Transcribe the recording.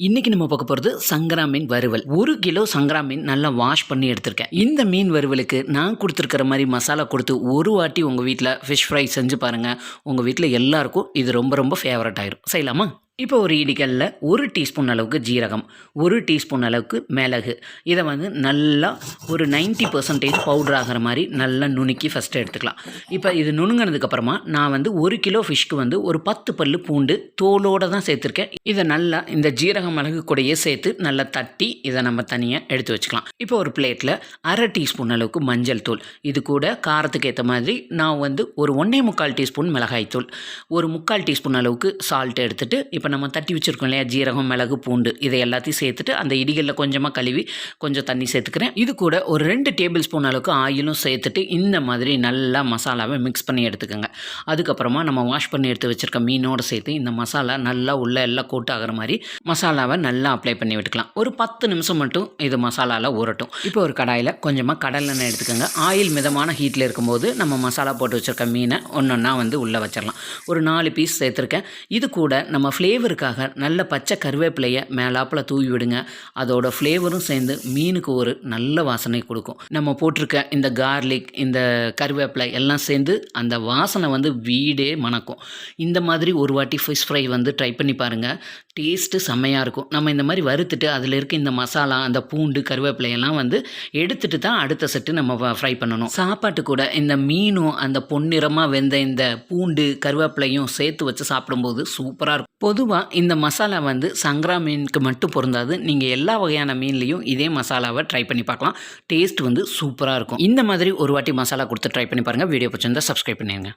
இன்னைக்கு நம்ம பார்க்க போகிறது சங்கரா மீன் வறுவல். ஒரு கிலோ சங்கரா மீன் நல்லா வாஷ் பண்ணி எடுத்திருக்கேன். இந்த மீன் வறுவலுக்கு நான் கொடுத்துருக்கிற மாதிரி மசாலா கொடுத்து ஒரு வாட்டி உங்கள் வீட்டில் ஃபிஷ் ஃப்ரை செஞ்சு பாருங்கள் உங்கள் வீட்டில் எல்லாருக்கும் இது ரொம்ப ரொம்ப ஃபேவரட் ஆயிரும். செய்யலாமா? இப்போ ஒரு இடிக்கல்ல ஒரு டீஸ்பூன் அளவுக்கு ஜீரகம் ஒரு டீஸ்பூன் அளவுக்கு மிளகு. இதை வந்து நல்லா ஒரு 90% பர்சன்டேஜ் பவுடர் ஆகிற மாதிரி நல்லா நுணுக்கி ஃபஸ்ட்டு எடுத்துக்கலாம். இப்போ இது நுணுங்கினதுக்கப்புறமா நான் வந்து ஒரு கிலோ ஃபிஷ்க்கு வந்து ஒரு பத்து பல்லு பூண்டு தோலோடு தான் சேர்த்துருக்கேன். இதை நல்லா இந்த ஜீரக மிளகு கூடயே சேர்த்து நல்லா தட்டி இதை நம்ம தனியாக எடுத்து வச்சுக்கலாம். இப்போ ஒரு பிளேட்டில் அரை டீஸ்பூன் அளவுக்கு மஞ்சள் தூள். இது கூட காரத்துக்கு ஏற்ற மாதிரி நான் வந்து ஒரு ஒன்றே முக்கால் டீஸ்பூன் மிளகாய் தூள் ஒரு முக்கால் டீஸ்பூன் அளவுக்கு சால்ட் எடுத்துகிட்டு இப்போ நம்ம தட்டி வச்சுருக்கோம் இல்லையா? ஜீரகம் மிளகு பூண்டு இதை எல்லாத்தையும் சேர்த்துட்டு அந்த இடிகளில் கொஞ்சமாக கழுவி கொஞ்சம் தண்ணி சேர்த்துக்கிறேன். இது கூட ஒரு ரெண்டு டேபிள் ஸ்பூன் அளவுக்கு ஆயிலும் சேர்த்துட்டு இந்த மாதிரி நல்லா மசாலாவை மிக்ஸ் பண்ணி எடுத்துக்கோங்க. அதுக்கப்புறமா நம்ம வாஷ் பண்ணி எடுத்து வச்சுருக்க மீனோடு சேர்த்து இந்த மசாலா நல்லா உள்ள எல்லாம் கோட் ஆகிற மாதிரி மசாலாவை நல்லா அப்ளை பண்ணி விட்டுக்கலாம். ஒரு பத்து நிமிஷம் மட்டும் இது மசாலாவில் ஊறட்டும். இப்போ ஒரு கடாயில் கொஞ்சமாக கடலெண்ணெய் எடுத்துக்கோங்க. ஆயில் மிதமான ஹீட்டில் இருக்கும்போது நம்ம மசாலா போட்டு வச்சுருக்க மீனை ஒன்று ஒன்றா வந்து உள்ளே வச்சிடலாம் ஒரு நாலு பீஸ் சேர்த்துருக்கேன். இது கூட நம்ம ஃப்ளேவருக்காக நல்ல பச்சை கருவேப்பிலையை மேலாப்பில் தூவி விடுங்க. அதோட ஃப்ளேவரும் சேர்ந்து மீனுக்கு ஒரு நல்ல வாசனை கொடுக்கும். நம்ம போட்டிருக்க இந்த கார்லிக் இந்த கருவேப்பிலை எல்லாம் சேர்ந்து அந்த வாசனை வந்து வீடே மணக்கும். இந்த மாதிரி ஒரு வாட்டி ஃபிஷ் ஃப்ரை வந்து ட்ரை பண்ணி பாருங்கள் டேஸ்ட்டு செம்மையாக இருக்கும். நம்ம இந்த மாதிரி வறுத்துட்டு அதில் இருக்க இந்த மசாலா அந்த பூண்டு கருவேப்பிலையெல்லாம் வந்து எடுத்துட்டு தான் அடுத்த செட்டு நம்ம ஃப்ரை பண்ணணும். சாப்பாட்டு கூட இந்த மீனும் அந்த பொன்னிறமாக வெந்த இந்த பூண்டு கருவேப்பிலையும் சேர்த்து வச்சு சாப்பிடும்போது சூப்பராக இருக்கும். பொதுவாக இந்த மசாலா வந்து சங்கரா மீனுக்கு மட்டும் பொருந்தாது. நீங்கள் எல்லா வகையான மீன்லேயும் இதே மசாலாவை ட்ரை பண்ணி பார்க்கலாம். டேஸ்ட் வந்து சூப்பராக இருக்கும். இந்த மாதிரி ஒரு வாட்டி மசாலா கொடுத்து ட்ரை பண்ணி பாருங்கள் வீடியோ பிடிச்சிருந்தா சப்ஸ்கிரைப் பண்ணிடுங்க